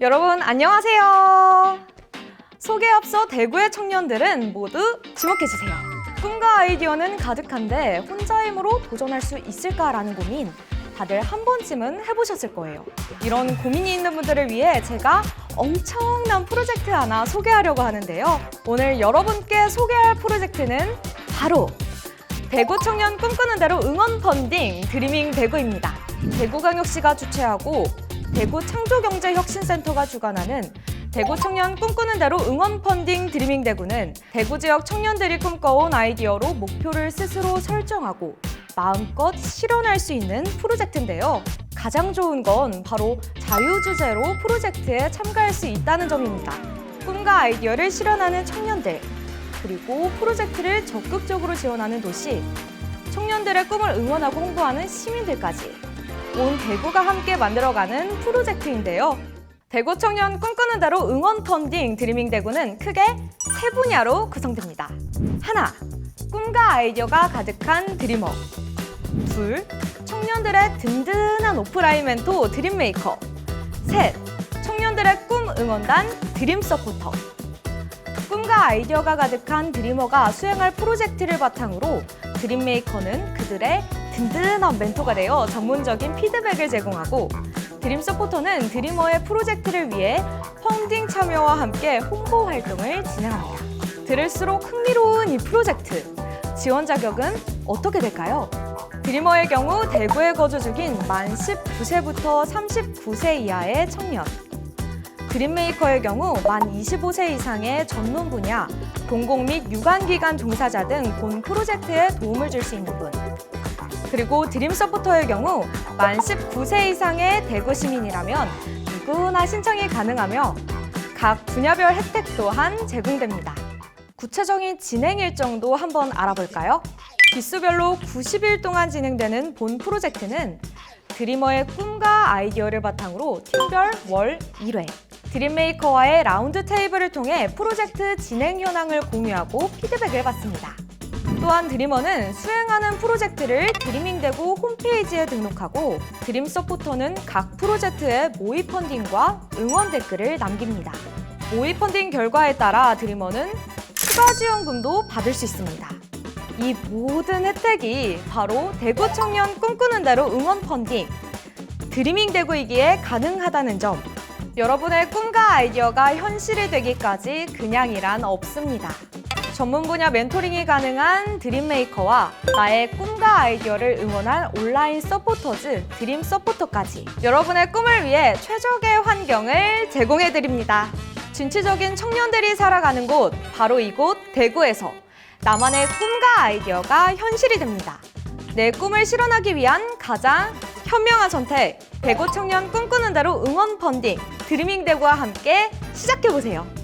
여러분 안녕하세요. 소개 앞서 대구의 청년들은 모두 주목해주세요. 꿈과 아이디어는 가득한데 혼자 힘으로 도전할 수 있을까라는 고민 다들 한 번쯤은 해보셨을 거예요. 이런 고민이 있는 분들을 위해 제가 엄청난 프로젝트 하나 소개하려고 하는데요. 오늘 여러분께 소개할 프로젝트는 바로 대구 청년 꿈꾸는 대로 응원 펀딩 드리밍 대구입니다. 대구광역시가 주최하고 대구 창조경제혁신센터가 주관하는 대구 청년 꿈꾸는 대로 응원 펀딩 드리밍 대구는 대구 지역 청년들이 꿈꿔온 아이디어로 목표를 스스로 설정하고 마음껏 실현할 수 있는 프로젝트인데요. 가장 좋은 건 바로 자유주제로 프로젝트에 참가할 수 있다는 점입니다. 꿈과 아이디어를 실현하는 청년들, 그리고 프로젝트를 적극적으로 지원하는 도시, 청년들의 꿈을 응원하고 홍보하는 시민들까지 온 대구가 함께 만들어가는 프로젝트인데요. 대구 청년 꿈꾸는 대로 응원 펀딩 드리밍 대구는 크게 세 분야로 구성됩니다. 하나, 꿈과 아이디어가 가득한 드리머. 둘, 청년들의 든든한 오프라인 멘토 드림메이커. 셋, 청년들의 꿈 응원단 드림 서포터. 꿈과 아이디어가 가득한 드리머가 수행할 프로젝트를 바탕으로 드림메이커는 그들의 든든한 멘토가 되어 전문적인 피드백을 제공하고 드림 서포터는 드리머의 프로젝트를 위해 펀딩 참여와 함께 홍보 활동을 진행합니다. 들을수록 흥미로운 이 프로젝트. 지원 자격은 어떻게 될까요? 드리머의 경우 대구에 거주 중인 만 19세부터 39세 이하의 청년. 드림메이커의 경우 만 25세 이상의 전문 분야, 공공 및 유관기관 종사자 등 본 프로젝트에 도움을 줄 수 있는 분. 그리고 드림 서포터의 경우 만 19세 이상의 대구 시민이라면 누구나 신청이 가능하며 각 분야별 혜택 또한 제공됩니다. 구체적인 진행 일정도 한번 알아볼까요? 기수별로 90일 동안 진행되는 본 프로젝트는 드리머의 꿈과 아이디어를 바탕으로 팀별 월 1회 드림메이커와의 라운드 테이블을 통해 프로젝트 진행 현황을 공유하고 피드백을 받습니다. 또한 드리머는 수행하는 프로젝트를 드리밍대구 홈페이지에 등록하고 드림 서포터는 각 프로젝트의 모의 펀딩과 응원 댓글을 남깁니다. 모의 펀딩 결과에 따라 드리머는 추가 지원금도 받을 수 있습니다. 이 모든 혜택이 바로 대구 청년 꿈꾸는 대로 응원 펀딩 드리밍 대구이기에 가능하다는 점. 여러분의 꿈과 아이디어가 현실이 되기까지 그냥이란 없습니다. 전문 분야 멘토링이 가능한 드림메이커와 나의 꿈과 아이디어를 응원할 온라인 서포터즈 드림 서포터까지 여러분의 꿈을 위해 최적의 환경을 제공해 드립니다. 진취적인 청년들이 살아가는 곳 바로 이곳 대구에서 나만의 꿈과 아이디어가 현실이 됩니다. 내 꿈을 실현하기 위한 가장 현명한 선택 대구 청년 꿈꾸는 대로 응원 펀딩 드리밍 대구와 함께 시작해 보세요.